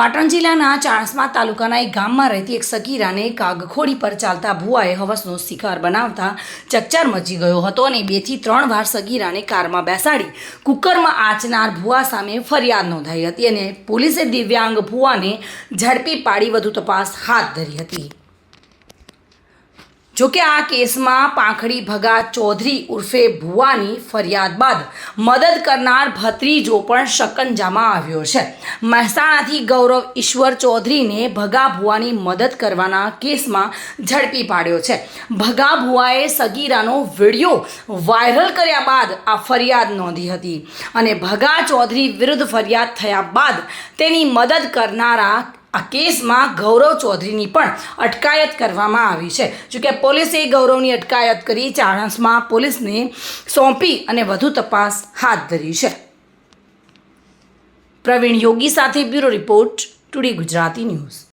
પાટણ જિલ્લાના ચાણસ્મા તાલુકાના એક ગામમાં રહેતી એક સગીરાને કાગખોડી પર ચાલતા ભુવાએ હવસનો શિકાર બનાવતા ચકચાર મચી ગયો હતો અને બેથી ત્રણ વાર સગીરાને કારમાં બેસાડી કુકરમાં આંચનાર ભુવા સામે ફરિયાદ નોંધાઈ હતી અને પોલીસે દિવ્યાંગ ભુવાને ઝડપી પાડી વધુ તપાસ હાથ ધરી હતી. જોકે આ કેસમાં પાંખડી ભગા ચૌધરી ઉર્ફે ભુવાની ફરિયાદ બાદ મદદ કરનાર ભત્રીજો પણ શકંજામાં આવ્યો છે. મહેસાણાથી ગૌરવ ઈશ્વર ચૌધરીને ભગા ભુવાની મદદ કરવાના કેસમાં ઝડપી પાડ્યો છે. ભગા ભુવાએ સગીરાનો વીડિયો વાયરલ કર્યા બાદ આ ફરિયાદ નોંધી હતી અને ભગા ચૌધરી વિરુદ્ધ ફરિયાદ થયા બાદ તેની મદદ કરનારા આ કેસમાં ગૌરવ ચૌધરીની પણ અટકાયત કરવામાં આવી છે. જોકે પોલીસે ગૌરવની અટકાયત કરી ચાણસમાં પોલીસને સોંપી અને વધુ તપાસ હાથ ધરી છે. પ્રવીણ યોગી સાથે bureau report, today Gujarati news.